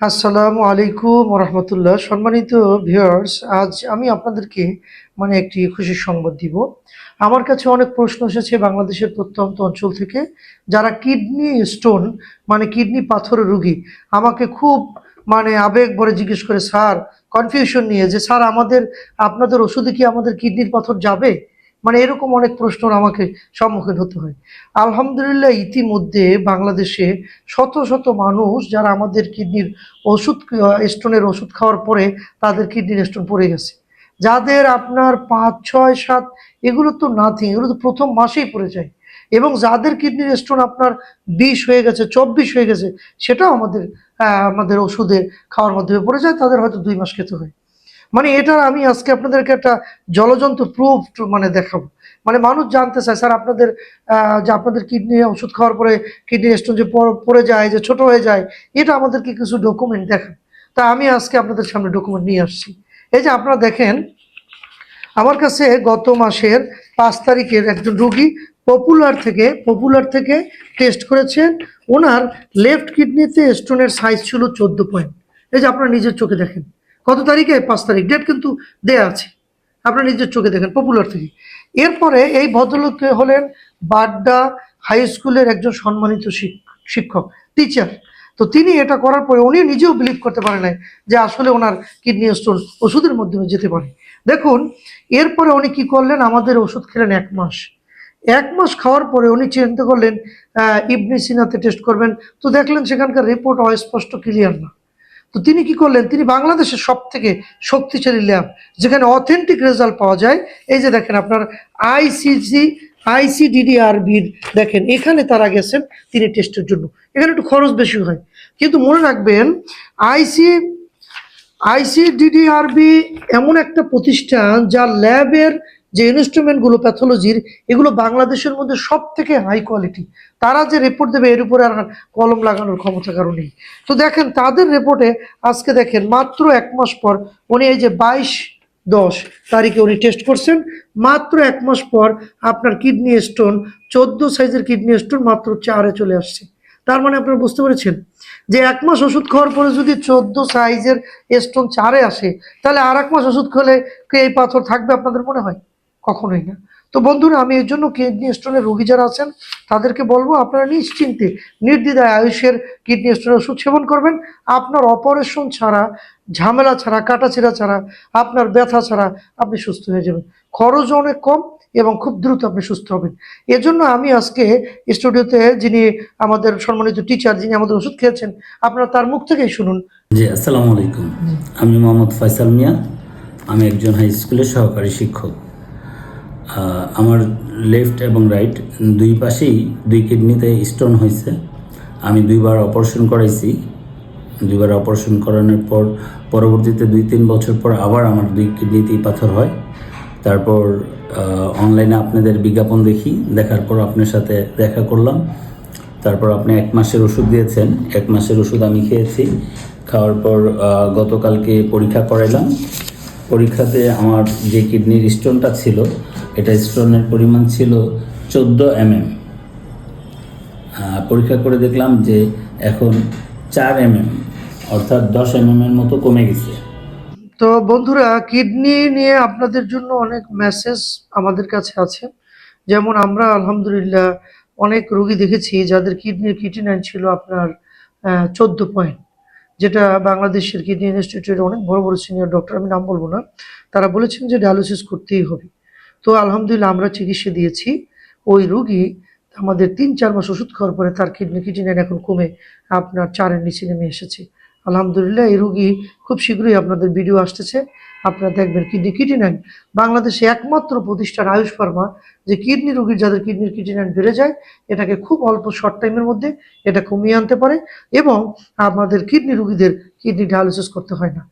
আসসালামু আলাইকুম রহমতুল্লাহ সম্মানিত ভিউয়ার্স আজ আমি আপনাদেরকে মানে একটি খুশির সংবাদ দিব। আমার কাছে অনেক প্রশ্ন এসেছে বাংলাদেশের প্রত্যন্ত অঞ্চল থেকে। যারা কিডনি স্টোন মানে কিডনি পাথরের রুগী, আমাকে খুব মানে আবেগ ভরে জিজ্ঞেস করে, স্যার কনফিউশন নিয়ে যে, স্যার, আমাদের, আপনাদের ওষুধে কি আমাদের কিডনির পাথর যাবে? মানে এরকম অনেক প্রশ্ন আমাকে সম্মুখীন হতে হয়। আলহামদুলিল্লাহ ইতিমধ্যে বাংলাদেশে শত শত মানুষ যারা আমাদের কিডনির ওষুধ, স্টোনের ওষুধ খাওয়ার পরে তাদের কিডনির স্টোন পড়ে গেছে। যাদের আপনার পাঁচ, ছয়, সাত, এগুলো তো নাথিং এগুলো তো প্রথম মাসেই পড়ে যায়। এবং যাদের কিডনির স্টোন আপনার বিশ হয়ে গেছে, চব্বিশ হয়ে গেছে, সেটাও আমাদের আমাদের ওষুধের খাওয়ার মাধ্যমে পড়ে যায়, তাদের হয়তো দুই মাস খেতে হয়। মানে এটা আমি আজকে আপনাদেরকে একটা জলজন্ত প্রুফ মানে দেখাবো। মানে মানুষ জানতে চায়, স্যার আপনাদের যে আপনাদের কিডনি ওষুধ খাওয়ার পরে কিডনি স্টোন যে পড়ে যায়, যে ছোট হয়ে যায়, এটা আমাদেরকে কিছু ডকুমেন্ট দেখান। তা আমি আজকে আপনাদের সামনে ডকুমেন্ট নিয়ে আসছি। এই যে আপনারা দেখেন, আমার কাছে গত মাসের পাঁচ তারিখের একজন রুগী পপুলার থেকে পপুলার থেকে টেস্ট করেছেন। ওনার লেফট কিডনিতে স্টোনের সাইজ ছিল চোদ্দ পয়েন্ট এই যে আপনারা নিজের চোখে দেখেন। কত তারিখে? পাঁচ তারিখ। ডেট কিন্তু দেয়া আছে। আপনারা নিজের চোখে দেখেন পপুলার থেকে। এরপরে এই ভদ্রলোক হলেন বাড্ডা হাই স্কুলের একজন সম্মানিত শিক্ষক টিচার তো তিনি এটা করার পরে উনি নিজেও বিলিভ করতে পারে নাই যে আসলে ওনার কিডনি স্টোন ওষুধের মাধ্যমে যেতে পারে। দেখুন, এরপরে উনি কি করলেন? আমাদের ওষুধ খেলেন এক মাস। এক মাস খাওয়ার পরে উনি চিন্তা করলেন ইবনে সিনাতে টেস্ট করবেন। তো দেখলেন সেখানকার রিপোর্ট অস্পষ্ট ক্লিয়ার না। তো তিনি কি করলেন? তিনি বাংলাদেশের সব থেকে শক্তিশালী ল্যাব যেখানে অথেন্টিক রেজাল্ট পাওয়া যায়। এই যে দেখেন আপনার আইসিজি আইসিডিডিআরবির দেখেন, এখানে তারা গেছেন, তিনি টেস্টের জন্য। এখানে একটু খরচ বেশি হয়। কিন্তু মনে রাখবেন আইসি আইসিডিডিআরবি এমন একটা প্রতিষ্ঠান যা ল্যাবের যে ইনস্ট্রুমেন্টগুলো প্যাথোলজির এগুলো বাংলাদেশের মধ্যে সব থেকে হাই কোয়ালিটি তারা যে রিপোর্ট দেবে, এর উপরে আর কলম লাগানোর ক্ষমতা কারও নেই। তো দেখেন, তাদের রিপোর্টে আজকে দেখেন, মাত্র এক মাস পর উনি এই যে বাইশ দশ তারিখে উনি টেস্ট করছেন, মাত্র এক মাস পর আপনার কিডনি স্টোন চোদ্দ সাইজের কিডনি স্টোন মাত্র চারে চলে আসছে। তার মানে আপনারা বুঝতে পেরেছেন যে এক মাস ওষুধ খাওয়ার পরে যদি চোদ্দ সাইজের স্টোন চারে আসে, তাহলে আর এক মাস ওষুধ খেলে এই পাথর থাকবে আপনাদের মনে হয়? কখনোই না। তো বন্ধুরা, আমি এর জন্য কিডনি স্টোনের রোগী যারা আছেন, তাদেরকে বলব আপনারা নিশ্চিন্তে নির্দ্বিধায় আয়ুষের কিডনি স্টোনের ওষুধ সেবন করবেন। আপনার অপারেশন ছাড়া, ঝামেলা ছাড়া, কাটাছিড়া ছাড়া, আপনার ব্যথা ছাড়া আপনি সুস্থ হয়ে যাবেন। খরচ অনেক কম এবং খুব দ্রুত আপনি সুস্থ হবেন। এজন্য আমি আজকে স্টুডিওতে যিনি আমাদের সম্মানিত টিচার যিনি আমাদের ওষুধ খেয়েছেন, আপনারা তার মুখ থেকেই শুনুন। জি, আসসালামু আলাইকুম। আমি মোহাম্মদ ফয়সাল মিয়া। আমি একজন হাই স্কুলের সহকারী শিক্ষক। আমার লেফট এবং রাইট দুই পাশেই দুই কিডনিতে স্টোন হয়েছে। আমি দুইবার অপারেশন করাইছি। দুইবার অপারেশন করানোর পর, পরবর্তীতে দুই তিন বছর পর আবার আমার দুই কিডনিতেই পাথর হয়। তারপর অনলাইনে আপনাদের বিজ্ঞাপন দেখি, দেখার পর আপনার সাথে দেখা করলাম। তারপর আপনি এক মাসের ওষুধ দিয়েছেন। এক মাসের ওষুধ আমি খেয়েছি। খাওয়ার পর গতকালকে পরীক্ষা করাইলাম। পরীক্ষাতে আমার যে কিডনির স্টোনটা ছিল এটা স্টোনের পরিমাণ ছিল চোদ্দ এমএম পরীক্ষা করে দেখলাম যে এখন চার এমএম অর্থাৎ দশ এমএম এর মতো কমে গেছে। তো বন্ধুরা কিডনি নিয়ে আপনাদের জন্য অনেক মেসেজ আমাদের কাছে আছে। যেমন আমরা, আলহামদুলিল্লাহ, অনেক রোগী দেখেছি যাদের কিডনির কিটিনাইন ছিল আপনার চোদ্দ পয়েন্ট যেটা বাংলাদেশের কিডনি ইনস্টিটিউটের অনেক বড় বড় সিনিয়র ডক্টর আমি নাম বলব না, তারা বলেছেন যে ডায়ালিসিস করতেই হবে। তো আলহামদুলিল্লাহ আমরা চিকিৎসা দিয়েছি। ওই রুগী আমাদের তিন, চার মাস ওষুধ খাওয়ার পরে তার কিডনি কিটিনাইন এখন কমে আপনার চারের নিচে নেমে এসেছে। আলহামদুলিল্লাহ এই রুগী খুব শীঘ্রই আপনাদের ভিডিও আসতেছে। আপনারা দেখবেন কিডনি কিটিনাইন বাংলাদেশে একমাত্র প্রতিষ্ঠান আয়ুষ ফার্মা যে কিডনি রুগীর যাদের কিডনির কিটিনাইন বেড়ে যায়, এটাকে খুব অল্প শর্ট টাইমের মধ্যে এটা কমিয়ে আনতে পারে এবং আমাদের কিডনি রুগীদের কিডনি ডায়ালিসিস করতে হয় না।